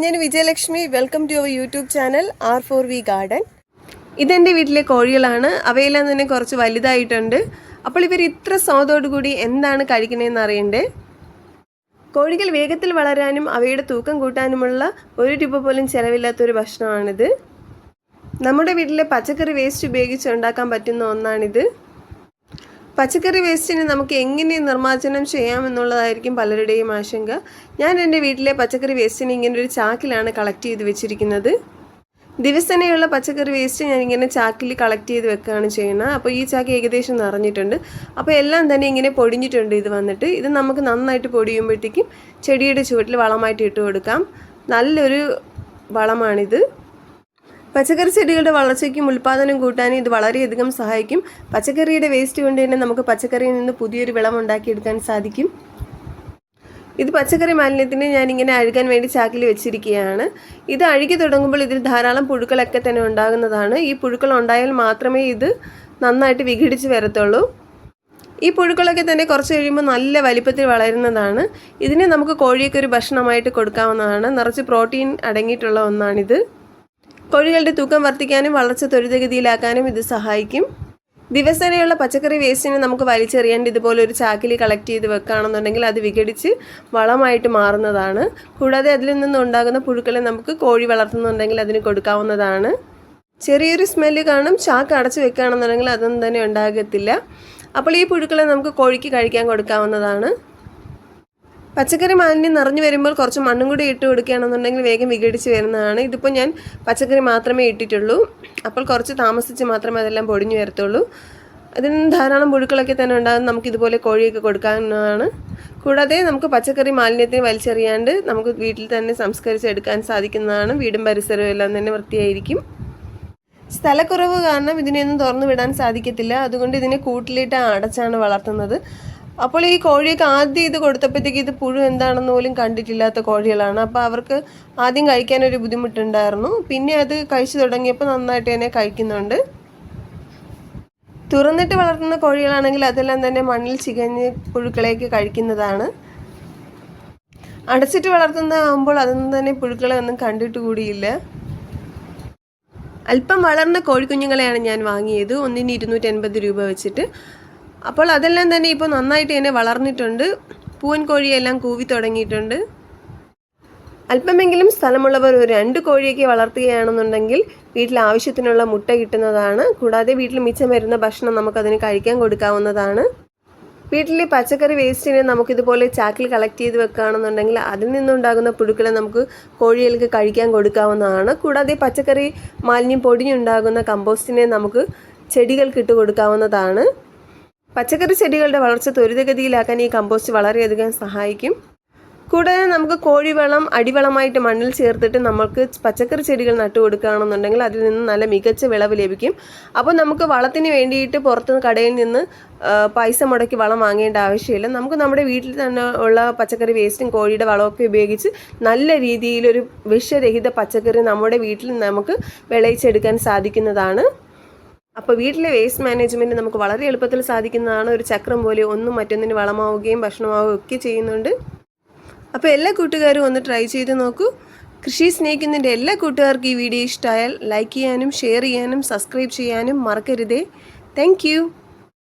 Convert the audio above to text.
ഞാൻ Vijayalakshmi welcome to our YouTube channel R for V garden ഇതെന്റെ വീട്ടിലെ കോഴികളാണ്. അവയെല്ലാം തന്നെ കുറച്ച് വലുതായിട്ടുണ്ട്. അപ്പോൾ ഇവർ ഇത്ര സ്വാദോടുകൂടി എന്താണ് കഴിക്കണതെന്ന് അറിയണ്ടേ? കോഴികൾ വേഗത്തിൽ വളരാനും അവയുടെ തൂക്കം കൂട്ടാനുമുള്ള ഒരു രൂപ പോലും ചിലവില്ലാത്തൊരു ഭക്ഷണമാണിത്. നമ്മുടെ വീട്ടിലെ പച്ചക്കറി വേസ്റ്റ് ഉപയോഗിച്ച് ഉണ്ടാക്കാൻ പറ്റുന്ന ഒന്നാണിത്. പച്ചക്കറി വേസ്റ്റിനെ നമുക്ക് എങ്ങനെ നിർമ്മാർജനം ചെയ്യാമെന്നുള്ളതായിരിക്കും പലരുടെയും ആശങ്ക. ഞാൻ എന്റെ വീട്ടിലെ പച്ചക്കറി വേസ്റ്റിനെ ഇങ്ങനെ ഒരു ചാക്കിലാണ് കളക്ട് ചെയ്ത് വെച്ചിരിക്കുന്നത്. ദിവസേനയുള്ള പച്ചക്കറി വേസ്റ്റ് ഞാൻ ഇങ്ങനെ ചാക്കിൽ കളക്ട് ചെയ്ത് വെക്കുകയാണ് ചെയ്യുന്നത്. അപ്പോൾ ഈ ചാക്ക് ഏകദേശം നിറഞ്ഞിട്ടുണ്ട്. അപ്പോൾ എല്ലാം തന്നെ ഇങ്ങനെ പൊടിഞ്ഞിട്ടുണ്ട് ഇത് വന്നിട്ട്. ഇത് നമുക്ക് നന്നായിട്ട് പൊടിയുമ്പോഴത്തേക്കും ചെടിയുടെ ചുവട്ടിൽ വളമായിട്ട് ഇട്ട് കൊടുക്കാം. നല്ലൊരു വളമാണിത്. പച്ചക്കറി ചെടികളുടെ വളർച്ചയ്ക്കും ഉൽപ്പാദനം കൂട്ടാനും ഇത് വളരെയധികം സഹായിക്കും. പച്ചക്കറിയുടെ വേസ്റ്റ് കൊണ്ട് തന്നെ നമുക്ക് പച്ചക്കറിയിൽ നിന്ന് പുതിയൊരു വിളം ഉണ്ടാക്കിയെടുക്കാൻ സാധിക്കും. ഇത് പച്ചക്കറി മാലിന്യത്തിന് ഞാനിങ്ങനെ അഴുകാൻ വേണ്ടി ചാക്കിൽ വെച്ചിരിക്കുകയാണ്. ഇത് അഴുകി തുടങ്ങുമ്പോൾ ഇതിൽ ധാരാളം പുഴുക്കളൊക്കെ തന്നെ ഉണ്ടാകുന്നതാണ്. ഈ പുഴുക്കൾ ഉണ്ടായാൽ മാത്രമേ ഇത് നന്നായിട്ട് വിഘടിച്ച് വരത്തുള്ളൂ. ഈ പുഴുക്കളൊക്കെ തന്നെ കുറച്ച് കഴിയുമ്പോൾ നല്ല വലിപ്പത്തിൽ വളരുന്നതാണ്. ഇതിനെ നമുക്ക് കോഴിയൊക്കെ ഒരു ഭക്ഷണമായിട്ട് കൊടുക്കാവുന്നതാണ്. നിറച്ച് പ്രോട്ടീൻ അടങ്ങിയിട്ടുള്ള ഒന്നാണിത്. കോഴികളുടെ തൂക്കം വർദ്ധിക്കാനും വളർച്ച ത്വരിതഗതിയിലാക്കാനും ഇത് സഹായിക്കും. ദിവസേനയുള്ള പച്ചക്കറി വേസ്റ്റിനെ നമുക്ക് വലിച്ചെറിയേണ്ട ഇതുപോലെ ഒരു ചാക്കിൽ കളക്ട് ചെയ്ത് വെക്കുകയാണെന്നുണ്ടെങ്കിൽ അത് വിഘടിച്ച് വളമായിട്ട് മാറുന്നതാണ്. കൂടാതെ അതിൽ നിന്ന് ഉണ്ടാകുന്ന പുഴുക്കളെ നമുക്ക് കോഴി വളർത്തുന്നുണ്ടെങ്കിൽ അതിന് കൊടുക്കാവുന്നതാണ്. ചെറിയൊരു സ്മെല്ല് കാണും ചാക്ക് അടച്ചു വെക്കുകയാണെന്നുണ്ടെങ്കിൽ അതൊന്നും തന്നെ ഉണ്ടാകത്തില്ല. അപ്പോൾ ഈ പുഴുക്കളെ നമുക്ക് കോഴിക്ക് കഴിക്കാൻ കൊടുക്കാവുന്നതാണ്. പച്ചക്കറി മാലിന്യം നിറഞ്ഞു വരുമ്പോൾ കുറച്ച് മണ്ണും കൂടി ഇട്ട് കൊടുക്കുകയാണെന്നുണ്ടെങ്കിൽ വേഗം വിഘടിച്ച് വരുന്നതാണ്. ഇതിപ്പോൾ ഞാൻ പച്ചക്കറി മാത്രമേ ഇട്ടിട്ടുള്ളൂ. അപ്പോൾ കുറച്ച് താമസിച്ച് മാത്രമേ അതെല്ലാം പൊടിഞ്ഞു വരത്തുള്ളൂ. അതിന് ധാരാളം പുഴുക്കളൊക്കെ തന്നെ ഉണ്ടാകും. നമുക്ക് ഇതുപോലെ കോഴിയൊക്കെ കൊടുക്കാവുന്നതാണ്. കൂടാതെ നമുക്ക് പച്ചക്കറി മാലിന്യത്തിന് വലിച്ചെറിയാണ്ട് നമുക്ക് വീട്ടിൽ തന്നെ സംസ്കരിച്ചെടുക്കാൻ സാധിക്കുന്നതാണ്. വീടും പരിസരവും എല്ലാം തന്നെ വൃത്തിയായിരിക്കും. സ്ഥലക്കുറവ് കാരണം ഇതിനെയൊന്നും തുറന്നു വിടാൻ സാധിക്കത്തില്ല. അതുകൊണ്ട് ഇതിനെ കൂട്ടിലിട്ട് അടച്ചാണ് വളർത്തുന്നത്. അപ്പോൾ ഈ കോഴിയൊക്കെ ആദ്യം ഇത് കൊടുത്തപ്പോഴത്തേക്ക് ഇത് പുഴു എന്താണെന്ന് പോലും കണ്ടിട്ടില്ലാത്ത കോഴികളാണ്. അപ്പോൾ അവർക്ക് ആദ്യം കഴിക്കാനൊരു ബുദ്ധിമുട്ടുണ്ടായിരുന്നു. പിന്നെ അത് കഴിച്ചു തുടങ്ങിയപ്പോൾ നന്നായിട്ട് തന്നെ കഴിക്കുന്നുണ്ട്. തുറന്നിട്ട് വളർത്തുന്ന കോഴികളാണെങ്കിൽ അതെല്ലാം തന്നെ മണ്ണിൽ ചികഞ്ഞ് പുഴുക്കളെയൊക്കെ കഴിക്കുന്നതാണ്. അടച്ചിട്ട് വളർത്തുന്നതാകുമ്പോൾ അതൊന്നും തന്നെ പുഴുക്കളെ ഒന്നും കണ്ടിട്ട് കൂടിയില്ല. അല്പം വളർന്ന കോഴിക്കുഞ്ഞുങ്ങളെയാണ് ഞാൻ വാങ്ങിയത്. ഒന്നിന് ഇരുന്നൂറ്റി രൂപ വെച്ചിട്ട്. അപ്പോൾ അതെല്ലാം തന്നെ ഇപ്പോൾ നന്നായിട്ട് തന്നെ വളർന്നിട്ടുണ്ട്. പൂവൻ കോഴിയെല്ലാം കൂവി തുടങ്ങിയിട്ടുണ്ട്. അല്പമെങ്കിലും സ്ഥലമുള്ളവർ ഒരു രണ്ട് കോഴിയൊക്കെ വളർത്തുകയാണെന്നുണ്ടെങ്കിൽ വീട്ടിൽ ആവശ്യത്തിനുള്ള മുട്ട കിട്ടുന്നതാണ്. കൂടാതെ വീട്ടിൽ മിച്ചം വരുന്ന ഭക്ഷണം നമുക്കതിന് കഴിക്കാൻ കൊടുക്കാവുന്നതാണ്. വീട്ടിലെ പച്ചക്കറി വേസ്റ്റിനെ നമുക്കിതുപോലെ ചാക്കിൽ കളക്ട് ചെയ്ത് വെക്കുകയാണെന്നുണ്ടെങ്കിൽ അതിൽ നിന്നുണ്ടാകുന്ന പുഴുക്കളെ നമുക്ക് കോഴികൾക്ക് കഴിക്കാൻ കൊടുക്കാവുന്നതാണ്. കൂടാതെ പച്ചക്കറി മാലിന്യം പൊടിഞ്ഞുണ്ടാകുന്ന കമ്പോസ്റ്റിനെ നമുക്ക് ചെടികൾക്ക് ഇട്ട് കൊടുക്കാവുന്നതാണ്. പച്ചക്കറി ചെടികളുടെ വളർച്ച ത്വരിതഗതിയിലാക്കാൻ ഈ കമ്പോസ്റ്റ് വളരെയധികം സഹായിക്കും. കൂടാതെ നമുക്ക് കോഴിവളം അടിവളമായിട്ട് മണ്ണിൽ ചേർത്തിട്ട് നമുക്ക് പച്ചക്കറി ചെടികൾ നട്ടു കൊടുക്കുകയാണെന്നുണ്ടെങ്കിൽ അതിൽ നിന്ന് നല്ല മികച്ച വിളവ് ലഭിക്കും. അപ്പോൾ നമുക്ക് വളത്തിന് വേണ്ടിയിട്ട് പുറത്ത് കടയിൽ നിന്ന് പൈസ മുടക്കി വളം വാങ്ങേണ്ട ആവശ്യമില്ല. നമുക്ക് നമ്മുടെ വീട്ടിൽ തന്നെ ഉള്ള പച്ചക്കറി വേസ്റ്റും കോഴിയുടെ വളമൊക്കെ ഉപയോഗിച്ച് നല്ല രീതിയിലൊരു വിഷരഹിത പച്ചക്കറി നമ്മുടെ വീട്ടിൽ നമുക്ക് വിളയിച്ചെടുക്കാൻ സാധിക്കുന്നതാണ്. അപ്പോൾ വീട്ടിലെ വേസ്റ്റ് മാനേജ്മെന്റ് നമുക്ക് വളരെ എളുപ്പത്തിൽ സാധിക്കുന്നതാണ്. ഒരു ചക്രം പോലെ ഒന്നും മറ്റൊന്നിന് വളമാവുകയും ഭക്ഷണമാവുകയും ഒക്കെ ചെയ്യുന്നുണ്ട്. അപ്പോൾ എല്ലാ കൂട്ടുകാരും ഒന്ന് ട്രൈ ചെയ്ത് നോക്കൂ. കൃഷി സ്നേഹിക്കുന്നതിന്റെ എല്ലാ കൂട്ടുകാർക്കും ഈ വീഡിയോ ഇഷ്ടമായാൽ ലൈക്ക് ചെയ്യാനും ഷെയർ ചെയ്യാനും സബ്സ്ക്രൈബ് ചെയ്യാനും മറക്കരുതേ. താങ്ക്